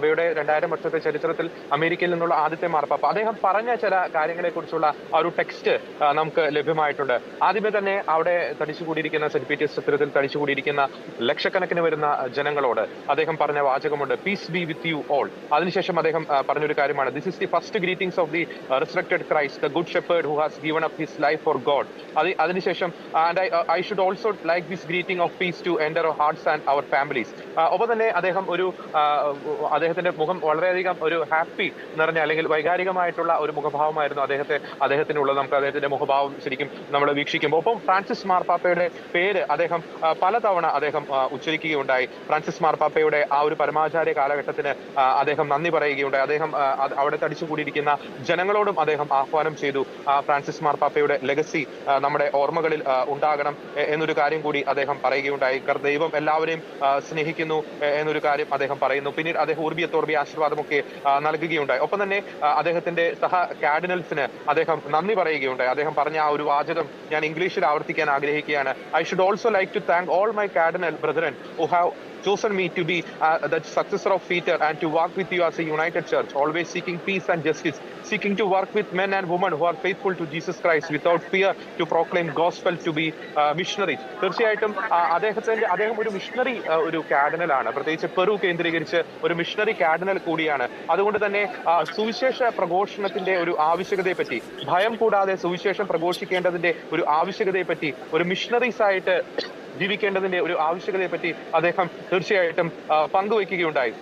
സഭയുടെ രണ്ടായിരം വർഷത്തെ ചരിത്രത്തിൽ അമേരിക്കയിൽ നിന്നുള്ള ആദ്യത്തെ മാർപ്പാപ്പ. അദ്ദേഹം പറഞ്ഞ ചില കാര്യങ്ങളെ കുറിച്ചുള്ള ഒരു ടെക്സ്റ്റ് നമുക്ക് ലഭ്യമായിട്ടുണ്ട്. ആദ്യമേ തന്നെ അവിടെ തടിച്ചുകൂടിയിരിക്കുന്ന സെന്റ് പീറ്റേഴ്സ് ചിത്രത്തിൽ തടിച്ചുകൂടിയിരിക്കുന്ന ലക്ഷക്കണക്കിന് വരുന്ന ജനങ്ങളോട് അദ്ദേഹം പറഞ്ഞ വാചകമുണ്ട് peace be with you all അതിനുശേഷം അദ്ദേഹം പറഞ്ഞൊരു കാര്യമാണ് this is the first greetings of the restricted Christ the good shepherd who has given up his life for God അത് അതിനുശേഷം and I should also like this greeting of peace to enter hearts and our families ഒപ്പം തന്നെ അദ്ദേഹം ഒരു ആ, അദ്ദേഹത്തിന്റെ മുഖം വളരെയധികം ഒരു ഹാപ്പി നിറഞ്ഞ അല്ലെങ്കിൽ വൈകാരികമായിട്ടുള്ള ഒരു മുഖഭാവമായിരുന്നു അദ്ദേഹത്തെ അദ്ദേഹത്തിനുള്ളത്. നമുക്ക് അദ്ദേഹത്തിന്റെ മുഖഭാവം ശരിക്കും നമ്മൾ വീക്ഷിക്കുമ്പോൾ. ഒപ്പം ഫ്രാൻസിസ് മാർപ്പാപ്പയുടെ പേര് അദ്ദേഹം പലതവണ അദ്ദേഹം ഉച്ചരിക്കുകയുണ്ടായി. ഫ്രാൻസിസ് മാർപ്പാപ്പയുടെ ആ ഒരു പരമാചാര്യ കാലഘട്ടത്തിന് അദ്ദേഹം നന്ദി പറയുകയുണ്ടായി. അദ്ദേഹം അവിടെ തടിച്ചുകൂടിയിരിക്കുന്ന ജനങ്ങളോടും അദ്ദേഹം ആഹ്വാനം ചെയ്തു. ഫ്രാൻസിസ് മാർപ്പാപ്പയുടെ ലെഗസി നമ്മുടെ ഓർമ്മകളിൽ ഉണ്ടാകണം എന്നൊരു കാര്യം കൂടി അദ്ദേഹം പറയുകയുണ്ടായി. ദൈവം എല്ലാവരെയും സ്നേഹിക്കുന്നു എന്നൊരു കാര്യം അദ്ദേഹം പറയുന്നു. പിന്നീട് അദ്ദേഹം ഉർബിയ തോർബിയ ആശീർവാദമൊക്കെ നൽകുകയുണ്ടായി ഒപ്പം തന്നെ അദ്ദേഹത്തിന്റെ സഹ കാഡിനൽസിന് അദ്ദേഹം നന്ദി പറയുകയുണ്ടായി അദ്ദേഹം പറഞ്ഞ ആ ഒരു വാചകം ഞാൻ ഇംഗ്ലീഷിൽ ആവർത്തിക്കാൻ ആഗ്രഹിക്കുകയാണ് I should also like to thank all my cardinal brethren who have chosen me to be uh, the successor of Peter and to work with you as a united church, always seeking peace and justice, seeking to work with men and women who are faithful to Jesus Christ without fear to proclaim gospel to be uh, missionaries. തീർച്ചയായിട്ടും അദ്ദേഹത്തിന്റെ അദ്ദേഹം ഒരു missionary ഒരു കാർഡിനലാണ് പ്രത്യേകിച്ച് Peru കേന്ദ്രീകരിച്ച് ഒരു missionary cardinal കൂടിയാണ്. അതുകൊണ്ട് തന്നെ സുവിശേഷ പ്രഘോഷണത്തിന്റെ ഒരു ആവശ്യകതയെ പറ്റി ഭയം കൂടാതെ സുവിശേഷം പ്രഘോഷിക്കേണ്ടതിന്റെ ഒരു ആവശ്യകതയെ പറ്റി ഒരു മിഷണറീസ് ആയിട്ട് ജീവിക്കേണ്ടതിന്റെ ഒരു ആവശ്യകതയെ പറ്റി അദ്ദേഹം തീർച്ചയായിട്ടും പങ്കുവയ്ക്കുകയുണ്ടായി.